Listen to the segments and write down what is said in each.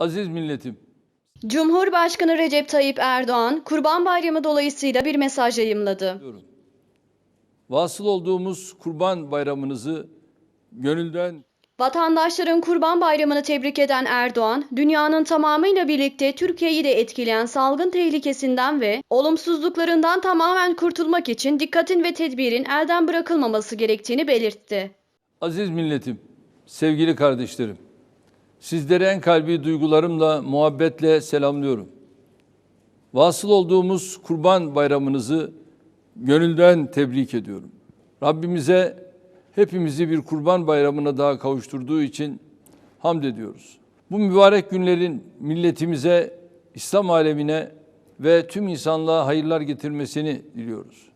Aziz milletim, Cumhurbaşkanı Recep Tayyip Erdoğan, Kurban Bayramı dolayısıyla bir mesaj yayımladı. diyorum. Vasıl olduğumuz Kurban Bayramınızı gönülden Vatandaşların Kurban Bayramını tebrik eden Erdoğan, dünyanın tamamıyla birlikte Türkiye'yi de etkileyen salgın tehlikesinden ve olumsuzluklarından tamamen kurtulmak için dikkatin ve tedbirin elden bırakılmaması gerektiğini belirtti. Aziz milletim, sevgili kardeşlerim, sizleri en kalbi duygularımla, muhabbetle selamlıyorum. Vasıl olduğumuz Kurban Bayramınızı gönülden tebrik ediyorum. Rabbimize hepimizi bir Kurban Bayramına daha kavuşturduğu için hamd ediyoruz. Bu mübarek günlerin milletimize, İslam alemine ve tüm insanlığa hayırlar getirmesini diliyoruz.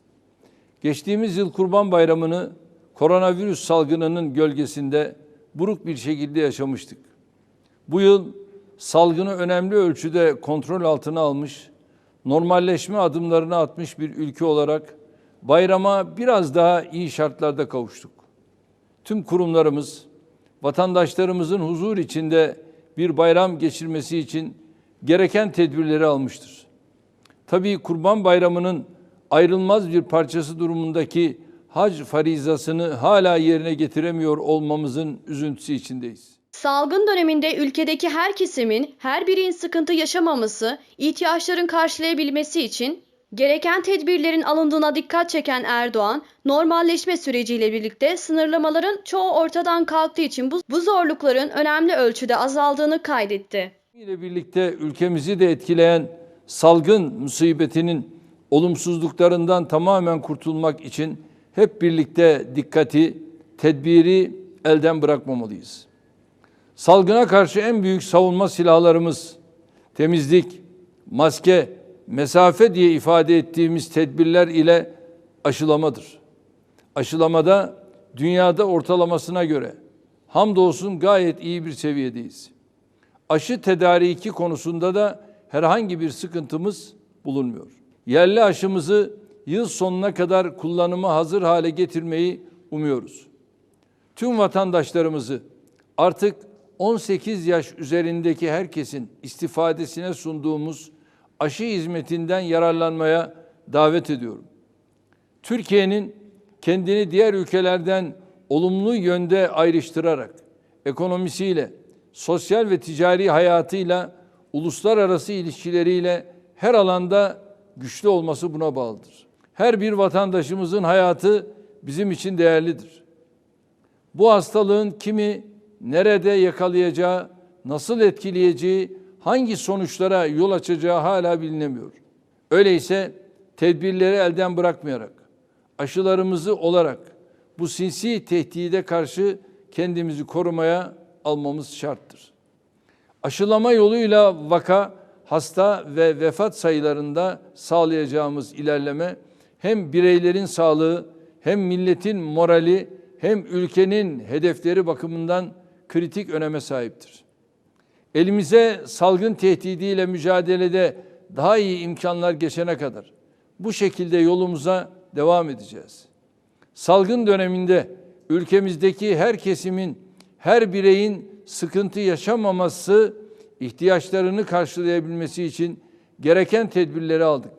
Geçtiğimiz yıl Kurban Bayramı'nı koronavirüs salgınının gölgesinde buruk bir şekilde yaşamıştık. Bu yıl salgını önemli ölçüde kontrol altına almış, normalleşme adımlarını atmış bir ülke olarak bayrama biraz daha iyi şartlarda kavuştuk. Tüm kurumlarımız vatandaşlarımızın huzur içinde bir bayram geçirmesi için gereken tedbirleri almıştır. Tabii Kurban Bayramı'nın ayrılmaz bir parçası durumundaki hac farizasını hala yerine getiremiyor olmamızın üzüntüsü içindeyiz. Salgın döneminde ülkedeki her kesimin, her birinin sıkıntı yaşamaması, ihtiyaçların karşılayabilmesi için gereken tedbirlerin alındığına dikkat çeken Erdoğan, normalleşme süreciyle birlikte sınırlamaların çoğu ortadan kalktığı için bu, bu zorlukların önemli ölçüde azaldığını kaydetti. ile birlikte ülkemizi de etkileyen salgın musibetinin olumsuzluklarından tamamen kurtulmak için hep birlikte dikkati, tedbiri elden bırakmamalıyız. Salgına karşı en büyük savunma silahlarımız temizlik, maske, mesafe diye ifade ettiğimiz tedbirler ile aşılamadır. Aşılamada dünyada ortalamasına göre hamdolsun gayet iyi bir seviyedeyiz. Aşı tedariki konusunda da herhangi bir sıkıntımız bulunmuyor. Yerli aşımızı yıl sonuna kadar kullanıma hazır hale getirmeyi umuyoruz. Tüm vatandaşlarımızı artık 18 yaş üzerindeki herkesin istifadesine sunduğumuz aşı hizmetinden yararlanmaya davet ediyorum. Türkiye'nin kendini diğer ülkelerden olumlu yönde ayrıştırarak ekonomisiyle, sosyal ve ticari hayatıyla, uluslararası ilişkileriyle her alanda güçlü olması buna bağlıdır. Her bir vatandaşımızın hayatı bizim için değerlidir. Bu hastalığın kimi nerede yakalayacağı, nasıl etkileyeceği, hangi sonuçlara yol açacağı hala bilinemiyor. Öyleyse tedbirleri elden bırakmayarak, aşılarımızı olarak bu sinsi tehdide karşı kendimizi korumaya almamız şarttır. Aşılama yoluyla vaka, hasta ve vefat sayılarında sağlayacağımız ilerleme hem bireylerin sağlığı, hem milletin morali, hem ülkenin hedefleri bakımından kritik öneme sahiptir. Elimize salgın tehdidiyle mücadelede daha iyi imkanlar geçene kadar bu şekilde yolumuza devam edeceğiz. Salgın döneminde ülkemizdeki her kesimin, her bireyin sıkıntı yaşamaması, ihtiyaçlarını karşılayabilmesi için gereken tedbirleri aldık.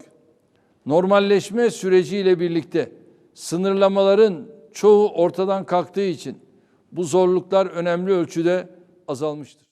Normalleşme süreciyle birlikte sınırlamaların çoğu ortadan kalktığı için bu zorluklar önemli ölçüde azalmıştır.